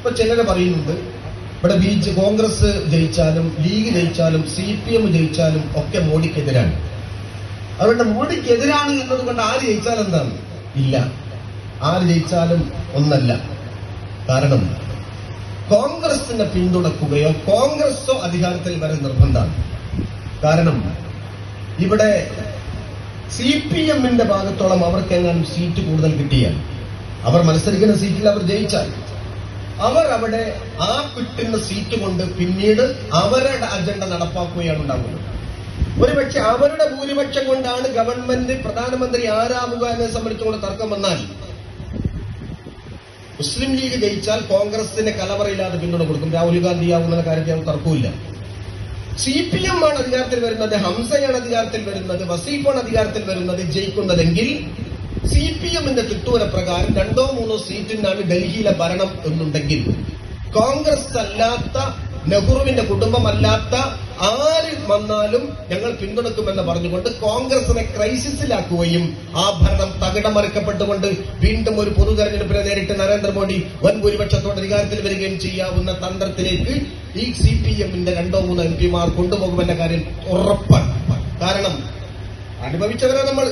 ഇപ്പൊ ചിലര് പറയുന്നുണ്ട് ഇവിടെ ബി കോൺഗ്രസ് ജയിച്ചാലും ലീഗ് ജയിച്ചാലും സി പി എം ജയിച്ചാലും ഒക്കെ മോഡിക്കെതിരാണ്. അവരുടെ മോഡിക്കെതിരാണ് എന്നതുകൊണ്ട് ആര് ജയിച്ചാൽ എന്താണ്? ഇല്ല. ആര് ജയിച്ചാലും ഒന്നല്ല. കാരണം കോൺഗ്രസിനെ പിന്തുണക്കുകയോ കോൺഗ്രസോ അധികാരത്തിൽ വരെ നിർബന്ധമാണ്. കാരണം ഇവിടെ സി പി എമ്മിന്റെ ഭാഗത്തോളം അവർക്ക് എങ്ങാനും സീറ്റ് കൂടുതൽ കിട്ടിയാൽ അവർ മത്സരിക്കുന്ന സീറ്റിൽ അവർ ജയിച്ചാൽ അവർ അവിടെ ആ കിട്ടുന്ന സീറ്റ് കൊണ്ട് പിന്നീട് അവരുടെ അജണ്ട നടപ്പാക്കുകയാണ് ഉണ്ടാകുന്നത് ഒരുപക്ഷെ അവരുടെ ഭൂരിപക്ഷം കൊണ്ടാണ് ഗവൺമെന്റ് പ്രധാനമന്ത്രി ആരാവുക എന്നെ സംബന്ധിച്ചുകൊണ്ട് തർക്കം വന്നാൽ മുസ്ലിം ലീഗ് ജയിച്ചാൽ കോൺഗ്രസിന് കലവറയില്ലാതെ പിന്തുണ കൊടുക്കും. രാഹുൽ ഗാന്ധി ആവുന്ന കാര്യത്തിൽ ഞങ്ങൾക്ക് തർക്കമില്ല സി പി എം ആണ് അധികാരത്തിൽ വരുന്നത് ഹംസയാണ് അധികാരത്തിൽ വരുന്നത് വസീഫാണ് അധികാരത്തിൽ വരുന്നത് ജയിക്കുന്നതെങ്കിൽ സി പി എമ്മിന്റെ തിട്ടൂര പ്രകാരം രണ്ടോ മൂന്നോ സീറ്റിനാണ് ഡൽഹിയിലെ ഭരണം എന്നുണ്ടെങ്കിൽ കോൺഗ്രസ് അല്ലാത്ത നെഹ്റുവിന്റെ കുടുംബമല്ലാത്ത ആര് വന്നാലും ഞങ്ങൾ പിന്തുണക്കുമെന്ന് പറഞ്ഞുകൊണ്ട് കോൺഗ്രസിനെ ക്രൈസിസിലാക്കുകയും ആ ഭരണം തകിടം മറിക്കപ്പെട്ടുകൊണ്ട് വീണ്ടും ഒരു പൊതു തെരഞ്ഞെടുപ്പിനെ നേരിട്ട് നരേന്ദ്രമോദി വൻ ഭൂരിപക്ഷത്തോടെ അധികാരത്തിൽ വരികയും ചെയ്യാവുന്ന തന്ത്രത്തിലേക്ക് ഈ സി പി എമ്മിന്റെ രണ്ടോ മൂന്നോ എം പിമാർ കൊണ്ടുപോകുമെന്ന കാര്യം ഉറപ്പാണ്. കാരണം അനുഭവിച്ചവരെ നമ്മൾ.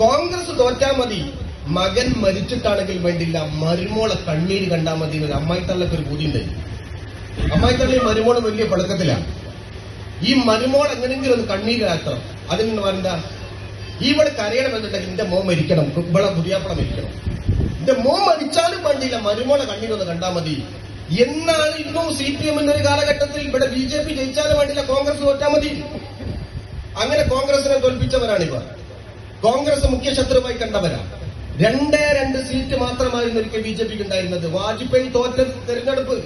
കോൺഗ്രസ് തോറ്റാ മതി. മകൻ മരിച്ചിട്ടാണെങ്കിൽ വേണ്ടില്ല. മരുമോളെ കണ്ണീര് കണ്ടാൽ മതി എന്നൊരു അമ്മായി തള്ളക്ക് ഒരു ബുദ്ധിയുണ്ട് അമ്മായി തള്ളി മരുമോളും വലിയ പടക്കത്തിലാണ് ഈ മരുമോൾ എങ്ങനെയെങ്കിലും ഒന്ന് കണ്ണീരാക്കണം അതിന് എന്താ ഇവിടെ കരയണം എന്നുണ്ടെങ്കിൽ എന്റെ മോൻ മരിക്കണം. ഇവിടെ പുതിയാപ്പളം മരിക്കണം. എന്റെ മോൻ മരിച്ചാലും വേണ്ടിയില്ല. മരുമോളെ കണ്ണീരൊന്ന് കണ്ടാൽ മതി. എന്നാണ് ഇന്നും സി പി എം എന്നൊരു കാലഘട്ടത്തിൽ ഇവിടെ ബി ജെ പി ജയിച്ചാലും വേണ്ടില്ല കോൺഗ്രസ് തോറ്റാൽ മതി. അങ്ങനെ കോൺഗ്രസിനെ തോൽപ്പിച്ചവരാണിവർ. കോൺഗ്രസ് മുഖ്യ ശത്രുവായി കണ്ടവരാണ് രണ്ടേ രണ്ട് സീറ്റ് മാത്രമായിരുന്നു ഒരിക്കൽ ബി ജെ പിക്ക് ഉണ്ടായിരുന്നത് വാജ്പേയി തോറ്റ തെരഞ്ഞെടുപ്പ്.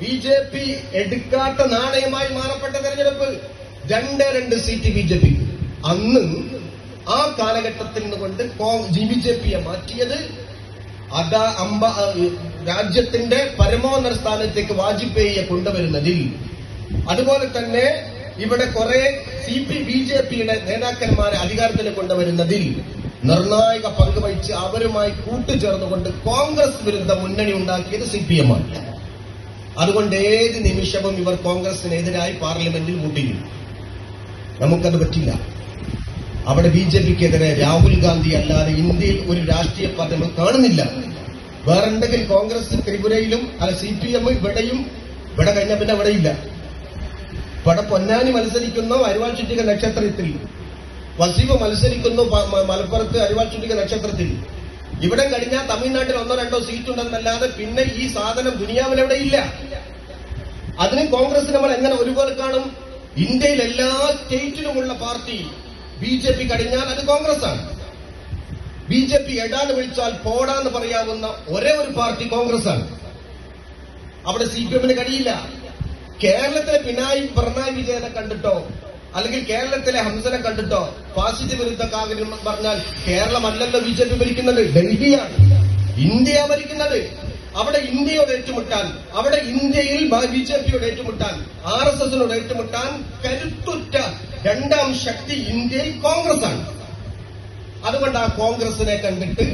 ബി ജെ പി എടുക്കാത്ത നാണയമായി മാറപ്പെട്ട തെരഞ്ഞെടുപ്പ്. രണ്ടേ രണ്ട് സീറ്റ് ബി ജെ പിക്ക് അന്ന് ആ കാലഘട്ടത്തിൽ നിന്നുകൊണ്ട് ബി ജെ പിയെ മാറ്റിയത് അതാ അമ്പ രാജ്യത്തിന്റെ പരമോന്നത സ്ഥാനത്തേക്ക് വാജ്പേയിയെ കൊണ്ടുവരുന്നതിൽ. അതുപോലെ തന്നെ ഇവിടെ കുറെ സി പി ബി ജെ പിയുടെ നേതാക്കന്മാരെ അധികാരത്തിൽ കൊണ്ടുവരുന്നതിൽ നിർണായക പങ്ക് വഹിച്ച് അവരുമായി കൂട്ടുചേർന്നുകൊണ്ട് കോൺഗ്രസ് വിരുദ്ധ മുന്നണി ഉണ്ടാക്കിയത് സി പി എം ആണ്. അതുകൊണ്ട് ഏത് നിമിഷവും ഇവർ കോൺഗ്രസിനെതിരായി പാർലമെന്റിൽ മുട്ടിയും നമുക്കത് പറ്റില്ല. അവിടെ ബി ജെ പിക്കെതിരെ രാഹുൽ ഗാന്ധി അല്ലാതെ ഇന്ത്യയിൽ ഒരു രാഷ്ട്രീയ പാർട്ടി കാണുന്നില്ല. വേറെന്തെങ്കിലും കോൺഗ്രസ് ത്രിപുരയിലും അല്ല സി പി എം ഇവിടെയും ഇവിടെ കഴിഞ്ഞ പിന്നെ ഇവിടെ ഇല്ല ഇവിടെ പൊന്നാനി മത്സരിക്കുന്ന അരിവാൾ ചുറ്റിക നക്ഷത്രത്തിൽ. വസീഫ് മത്സരിക്കുന്നു മലപ്പുറത്ത് അരിവാൾ ചുറ്റിക നക്ഷത്രത്തിൽ. ഇവിടെ കഴിഞ്ഞാൽ തമിഴ്നാട്ടിൽ ഒന്നോ രണ്ടോ സീറ്റ് ഉണ്ടെന്നല്ലാതെ പിന്നെ ഈ സാധനം ദുനിയാവിൽ എവിടെ ഇല്ല. അതിന് കോൺഗ്രസ് നമ്മൾ എങ്ങനെ ഒരുപോലെ കാണും? ഇന്ത്യയിൽ എല്ലാ സ്റ്റേറ്റിലുമുള്ള പാർട്ടി ബി ജെ പി കഴിഞ്ഞാൽ അത് കോൺഗ്രസ് ആണ് ബി ജെ പി എടാന്ന് വിളിച്ചാൽ പോടാന്ന് പറയാവുന്ന ഒരേ ഒരു പാർട്ടി കോൺഗ്രസ് ആണ് അവിടെ സി പി എമ്മിന് കഴിയില്ല. കേരളത്തിലെ പിണായി പിണറായി വിജയനെ കണ്ടിട്ടോ? അല്ലെങ്കിൽ കേരളത്തിലെ ഹംസനെ കണ്ടിട്ടോ? ഫാസിസ്റ്റ് വിരുദ്ധ കാര്യം പറഞ്ഞാൽ കേരളമല്ലല്ലോ ബി ജെ പി ഭരിക്കുന്നത്. ഡൽഹിയാണ്. ഇന്ത്യ ഭരിക്കുന്നത്. അവിടെ ഇന്ത്യയോട് ഏറ്റുമുട്ടാൻ അവിടെ ഇന്ത്യയിൽ ബി ജെ പിയോട് ഏറ്റുമുട്ടാൻ ആർ എസ് എസിനോട് ഏറ്റുമുട്ടാൻ കരുത്തുറ്റ രണ്ടാം ശക്തി ഇന്ത്യയിൽ കോൺഗ്രസ് ആണ് അതുകൊണ്ട് ആ കോൺഗ്രസിനെ കണ്ടിട്ട്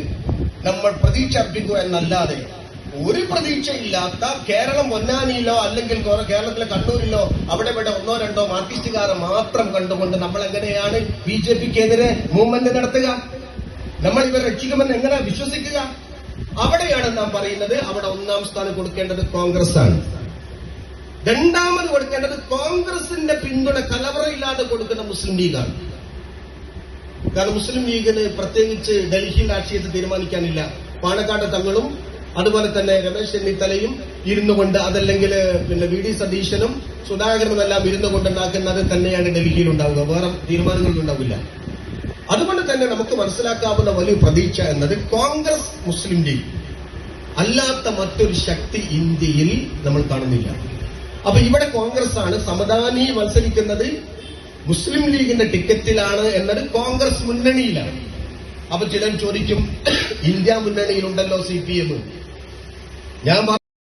നമ്മൾ പ്രതീക്ഷ അർപ്പിക്കുക എന്നല്ലാതെ ഒരു പ്രതീക്ഷയില്ലാത്ത കേരളം പൊന്നാനിയിലോ അല്ലെങ്കിൽ കേരളത്തിലെ കണ്ണൂരിലോ അവിടെ ഇവിടെ ഒന്നോ രണ്ടോ മാർക്സിസ്റ്റുകാരെ മാത്രം കണ്ടുകൊണ്ട് നമ്മൾ എങ്ങനെയാണ് ബി ജെ പിക്കെതിരെ മൂവ്മെന്റ് നടത്തുക? നമ്മൾ ഇവരെ രക്ഷിക്കുമെന്ന് എങ്ങനെ വിശ്വസിക്കുക? അവിടെയാണ് നാം പറയുന്നത് അവിടെ ഒന്നാം സ്ഥാനം കൊടുക്കേണ്ടത് കോൺഗ്രസ് ആണ് രണ്ടാമത് കൊടുക്കേണ്ടത് കോൺഗ്രസിന്റെ പിന്തുണ കലവറയില്ലാതെ കൊടുക്കുന്ന മുസ്ലിം ലീഗാണ്. കാരണം മുസ്ലിം ലീഗിന് പ്രത്യേകിച്ച് ഡൽഹി രാഷ്ട്രീയത്തെ തീരുമാനിക്കാനില്ല. പാണക്കാട് തങ്ങളും അതുപോലെ തന്നെ രമേശ് ചെന്നിത്തലയും ഇരുന്നു കൊണ്ട് അതല്ലെങ്കിൽ പിന്നെ വി ഡി സതീശനും സുധാകരനും എല്ലാം ഇരുന്നു കൊണ്ടുണ്ടാക്കുന്നത് തന്നെയാണ് ഡൽഹിയിൽ ഉണ്ടാവുക. വേറെ തീരുമാനങ്ങളൊന്നും ഉണ്ടാവില്ല. അതുകൊണ്ട് തന്നെ നമുക്ക് മനസ്സിലാക്കാവുന്ന വലിയ പ്രതീക്ഷ എന്നത് കോൺഗ്രസ് മുസ്ലിം ലീഗ്. അല്ലാത്ത മറ്റൊരു ശക്തി ഇന്ത്യയിൽ നമ്മൾ കാണുന്നില്ല. അപ്പൊ ഇവിടെ കോൺഗ്രസ് ആണ് സമദാനി മത്സരിക്കുന്നത് മുസ്ലിം ലീഗിന്റെ ടിക്കറ്റിലാണ് എന്നത് കോൺഗ്രസ് മുന്നണിയിലാണ്. അപ്പൊ ചിലൻ ചോദിക്കും ഇന്ത്യ മുന്നണിയിലുണ്ടല്ലോ സി പി എം. ഞാൻ